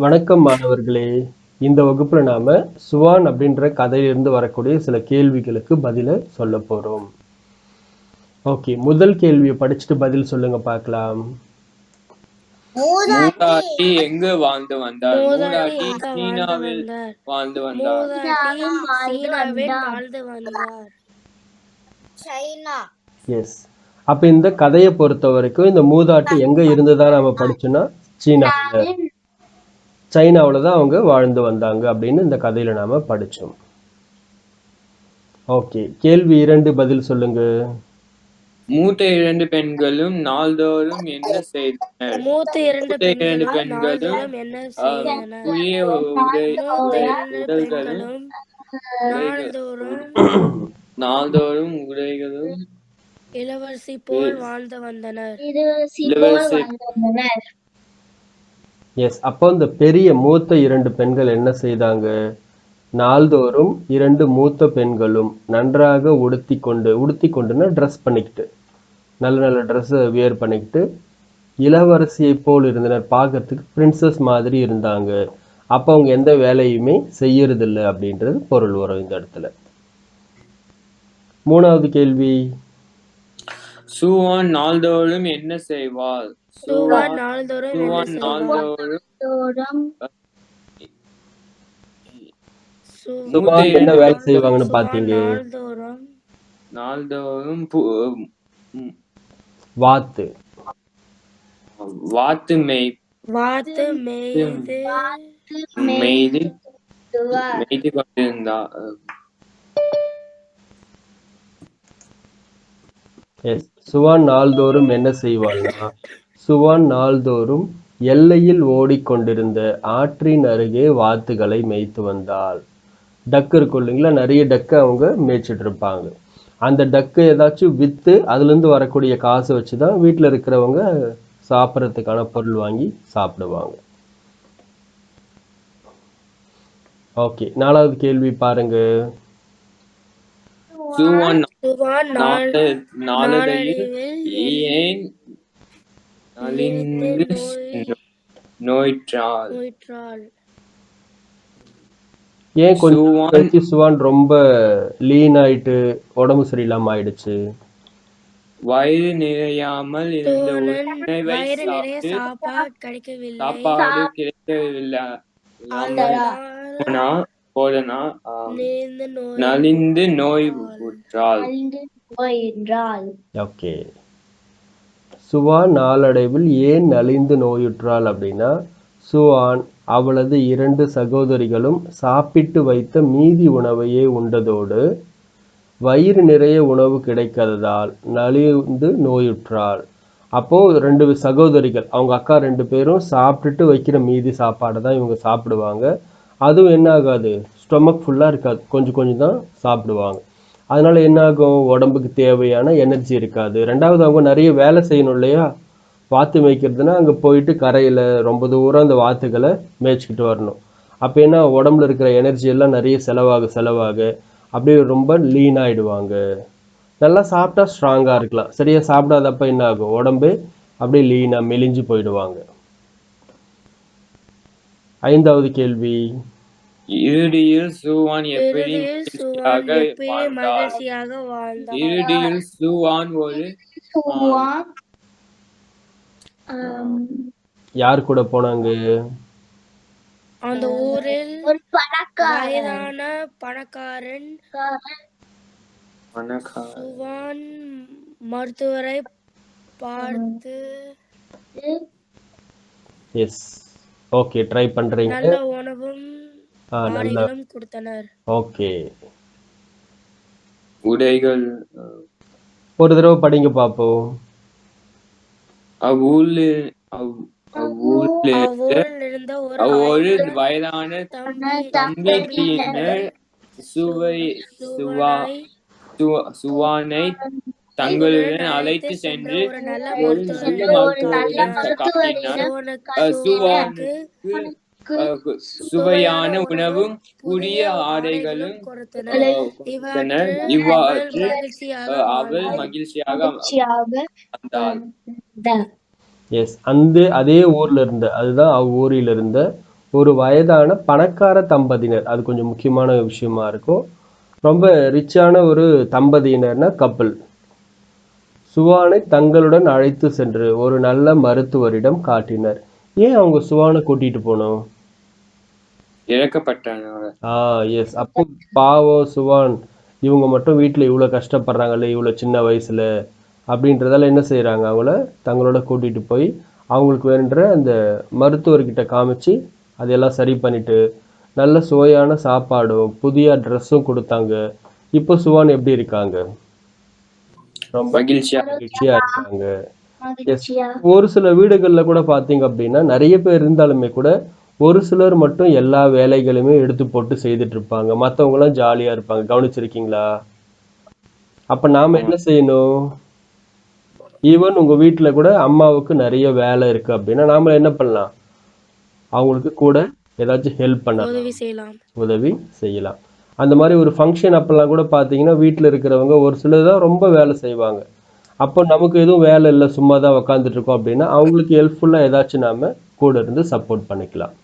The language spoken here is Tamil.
வணக்கம் மாணவர்களே. இந்த வகுப்புல நாம சுவான் அப்படின்ற கதையிலிருந்து வரக்கூடிய சில கேள்விகளுக்கு பதில சொல்ல போறோம். ஓகே முதல் கேள்வியை படிச்சுட்டு பதில் சொல்லுங்க பார்க்கலாம். மூதாட்டி. எங்கு வாழ்ந்து வந்தார் மூதாட்டி சீனாவில் வாழ்ந்து வந்தார் சைனா. எஸ் அப்ப இந்த கதையை பொறுத்த வரைக்கும் இந்த மூதாட்டி எங்க இருந்ததா நாம படிச்சோம்னா சீனாவில். சைனாவுல தான் அவங்க வாழ்ந்து வந்தாங்க அப்படின்னு இந்த கதையில நாம படிச்சோம். ஓகே கேள்வி இரண்டு பதில் சொல்லுங்க. மூத்த இரண்டு பெண்களும் நாள்தோறும் என்ன செய்தனர்? மூத்த இரண்டு பெண்களும் பெண்களும் நாள்தோறும் என்ன ஆஹ், செய்தனர்? புதிய உடை மூத்த உடை- இரண்டு உடல்களும் பெண்களும் நாள்தோறும் நாள்தோறும் உடைகளும். இளவரசி போல் வாழ்ந்து வந்தனர். இளவரசி எஸ் அப்போ இந்த பெரிய மூத்த இரண்டு பெண்கள் என்ன செய்தாங்க? நாள்தோறும் இரண்டு மூத்த பெண்களும் நன்றாக உடுத்தி கொண்டு உடுத்தி கொண்டுன்னா ட்ரெஸ் பண்ணிக்கிட்டு நல்ல நல்ல ட்ரெஸ்ஸை வியர் பண்ணிக்கிட்டு இளவரசியை போல் இருந்தனர். பார்க்கறதுக்கு பிரின்சஸ் மாதிரி இருந்தாங்க. அப்போ அவங்க எந்த வேலையுமே செய்யறதில்லை அப்படின்றது பொருள் வரும் இந்த இடத்துல. மூணாவது கேள்வி. சுவான் நாள்தோறும் என்ன செய்வாள்? சுவான் நாள்தோறும் சுபான் என்ன வேலை செய்வாங்கன்னு சுவான் பார்த்தீங்க நாள்தோறும். வாத்து. வாத்து மெய் வாத்து மேய்து மெய்து மெய்து கொண்டிருந்தா எஸ் சுவான் நாள்தோறும் என்ன செய்வாள்னா சுவான் நாள்தோறும் எல்லையில் ஓடிக்கொண்டிருந்த ஆற்றின் அருகே வாத்துகளை மேய்த்து வந்தாள். டக்கு இருக்கும் இல்லைங்களா? நிறைய டக்கு அவங்க மேய்ச்சிட்டு இருப்பாங்க. அந்த டக்கு ஏதாச்சும் விற்று அதுலேருந்து வரக்கூடிய காசை வச்சு தான் வீட்டில் இருக்கிறவங்க சாப்பிட்றதுக்கான பொருள் வாங்கி சாப்பிடுவாங்க. ஓகே நாலாவது கேள்வி பாருங்க. ஏன் நோய்ற்றாள் ஏன் கொஞ்சம் சுவான் ரொம்ப லீன் ஆயிட்டு உடம்பு சரியில்லாம ஆயிடுச்சு? வயிறு நிறையாமல் இருந்த உணவை வயிறு நிறைய சாப்பிட்டு சாப்பாடு கிடைக்கவில்லை. போனா நோய் நலிந்து நோய் உற்றாள் என்றால். ஓகே. சுவான் நாளடைவில் ஏன் நலிந்து நோயுற்றாள் அப்படின்னா சுவான் அவளது இரண்டு சகோதரிகளும் சாப்பிட்டு வைத்த மீதி உணவையே உண்டதோடு வயிறு நிறைய உணவு கிடைக்காததால் நலிந்து நோயுற்றாள். அப்போ ரெண்டு சகோதரிகள் அவங்க அக்கா ரெண்டு பேரும் சாப்பிட்டுட்டு வைக்கிற மீதி சாப்பாடை தான் இவங்க சாப்பிடுவாங்க. அதுவும் என்ன ஆகாது ஸ்டொமக் ஃபுல்லாக இருக்காது. கொஞ்சம் கொஞ்சம் தான் சாப்பிடுவாங்க. அதனால என்ன ஆகும் உடம்புக்கு தேவையான எனர்ஜி இருக்காது. ரெண்டாவது அவங்க நிறைய வேலை செய்யணும் இல்லையா? வாத்து மேய்க்கிறதுனா அங்கே போயிட்டு கரையில் ரொம்ப தூரம் அந்த வாத்துகளை மேய்ச்சிக்கிட்டு வரணும். அப்போ என்ன? உடம்புல இருக்கிற எனர்ஜி எல்லாம் நிறைய செலவாக செலவாக அப்படியே ரொம்ப லீன் ஆகிடுவாங்க நல்லா சாப்பிட்டா ஸ்ட்ராங்காக இருக்கலாம். சரியாக சாப்பிடாதப்ப என்ன ஆகும் உடம்பு அப்படியே லீனாக மெலிஞ்சு போயிடுவாங்க. ஐந்தாவது கேள்வி. இறுதியில் சுவான் எப்படி மகிழ்ச்சியாக வாழ்ந்தார். இறுதியில் சுவான் ஒரு யார் கூட போனாங்க? அந்த ஊரில் ஒரு பணக்காரன். வயதான பணக்காரன் பணக்கார சுவான் மருத்துவரை பார்த்து எஸ் ஓகே ட்ரை பண்ணுறீங்க நல்ல உணவும் நல்லா கொடுத்தனர். ஓகே. உடைகள் ஒரு தடவை படிங்க அவ்வூரில் இருந்த ஒரு வயதான தம்பி தம்பியினர் சுவை சுவா சுவனை சுவ- சுவானை தங்களுடன் அழைத்து சென்று ஒரு நல்ல மருத்துவரிடம் மருத்துவரிடம் காட்டினார். சுவனுக்கு சுவையான உணவும் புதிய ஆடைகளும் இவ்வாறு அவள் மகிழ்ச்சியாக எஸ் அந்த அதே ஊர்ல இருந்த அதுதான் அவ்வூரில் இருந்த ஒரு வயதான பணக்கார தம்பதியினர். அது கொஞ்சம் முக்கியமான விஷயமா இருக்கும். ரொம்ப ரிச்சான ஒரு தம்பதியினர்னா கப்பல் சுவானை தங்களுடன் அழைத்து சென்று ஒரு நல்ல மருத்துவரிடம் காட்டினர். ஏன் அவங்க சுவானை கூட்டிட்டு போனோம்? ஆ எஸ் அப்போ பாவம் சுவான் இவங்க மட்டும் வீட்டில் இவ்வளோ கஷ்டப்படுறாங்களே இவ்வளோ சின்ன வயசுல அப்படின்றதால என்ன செய்றாங்க? அவங்கள தங்களோட கூட்டிட்டு போய் அவங்களுக்கு வேண்ட அந்த மருத்துவர்கிட்ட காமிச்சு அதையெல்லாம் சரி பண்ணிட்டு நல்ல சுவையான சாப்பாடும் புதிய ட்ரெஸ்ஸும் கொடுத்தாங்க. இப்போ சுவான் எப்படி இருக்காங்க? ரொம்ப மகிழ்ச்சியா? மகிழ்ச்சியா இருக்காங்க. ஒரு சில வீடுகளில் கூட பார்த்தீங்க அப்படின்னா நிறைய பேர் இருந்தாலுமே கூட ஒரு சிலர் மட்டும் எல்லா வேலைகளுமே எடுத்து போட்டு செய்துட்டு இருப்பாங்க மற்றவங்களாம் ஜாலியாக இருப்பாங்க. கவனிச்சிருக்கீங்களா? அப்போ நாம் என்ன செய்யணும்? ஈவன் உங்கள் வீட்டில் கூட அம்மாவுக்கு நிறைய வேலை இருக்குது அப்படின்னா நாம என்ன பண்ணலாம்? அவங்களுக்கு கூட ஏதாச்சும் ஹெல்ப் பண்ணலாம். உதவி செய்யலாம். உதவி செய்யலாம். அந்த மாதிரி ஒரு ஃபங்க்ஷன் அப்பெல்லாம் கூட பார்த்தீங்கன்னா வீட்டில் இருக்கிறவங்க ஒரு சிலர் தான் ரொம்ப வேலை செய்வாங்க. அப்போ நமக்கு எதுவும் வேலை இல்லை சும்மா தான் உக்காந்துட்டு இருக்கோம் அப்படின்னா அவங்களுக்கு ஹெல்ப்ஃபுல்லாக ஏதாச்சும் நாம கூட இருந்து சப்போர்ட் பண்ணிக்கலாம்.